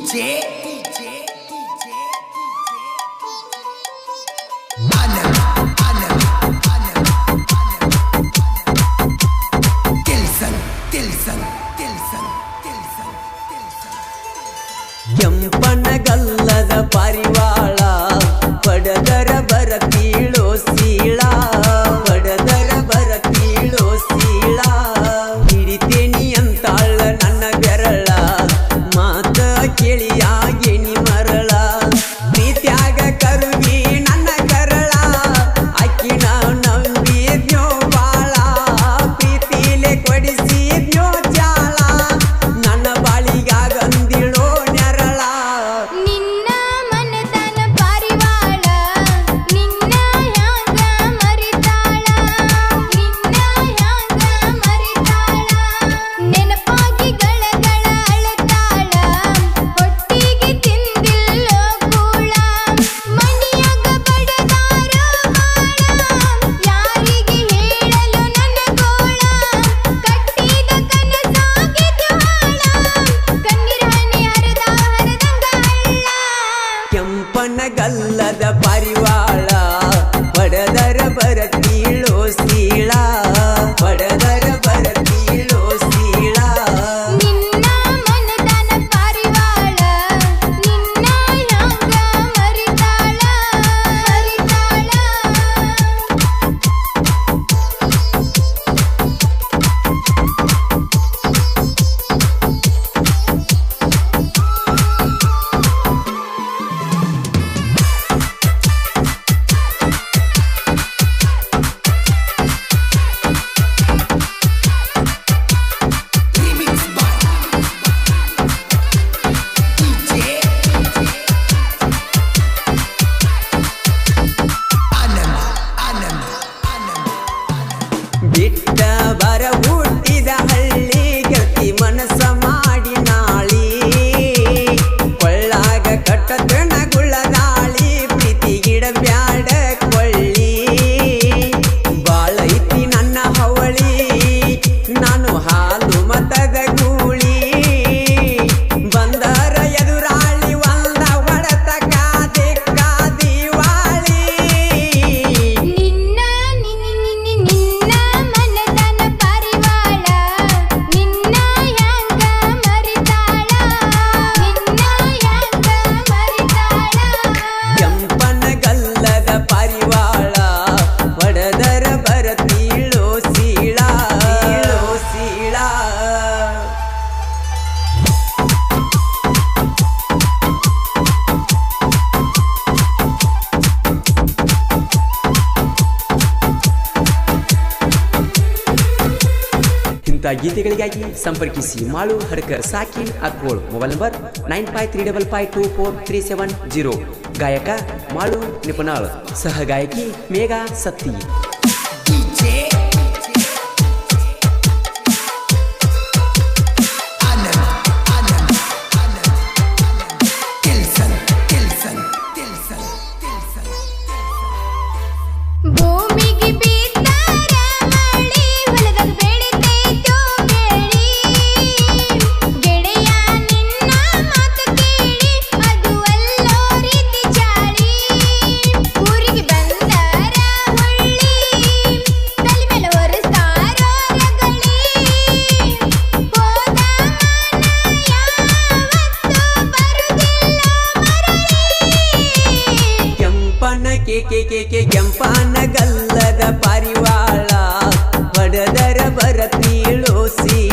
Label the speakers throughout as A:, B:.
A: DJ.
B: ಗೀತೆಗಳಿಗಾಗಿ ಸಂಪರ್ಕಿಸಿ Malu ಹಡಕರ್ ಸಾಕಿನ್ Akbol mobile number nine five three double five two four three seven zero ಗಾಯಕ ಮಾಳು ನಿಪುಣಾಳ್ ಸಹ ಗಾಯಕಿ ಮೇಘಾ ಸತ್ತಿ
C: ನೀಳೋಸಿ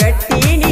B: ಕಟ್ಟಿನಿ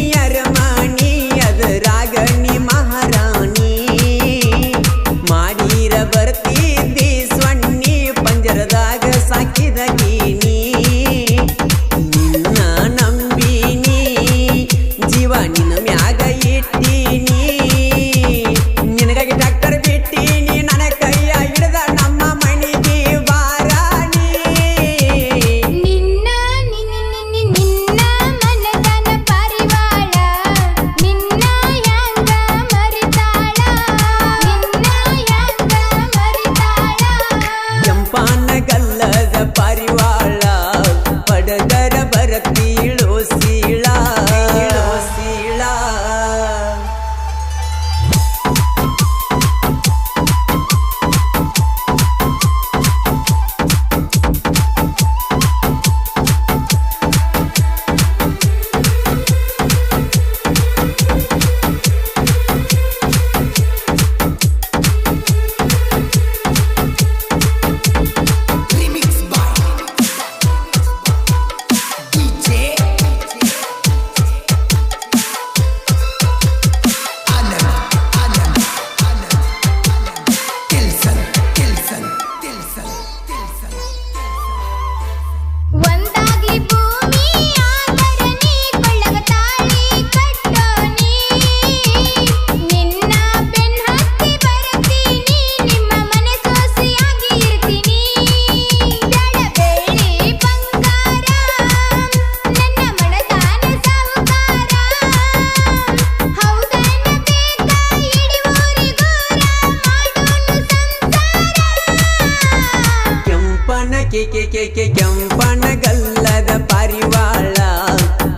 B: ಕೆ ಕೆ ಕೆ ಕೆ ಕೆಂಪನಗಲ್ಲದ ಪಾರಿವಾಳ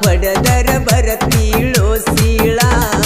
B: ಬರ ಬರತೀಳೋ ಸೀಳಾ.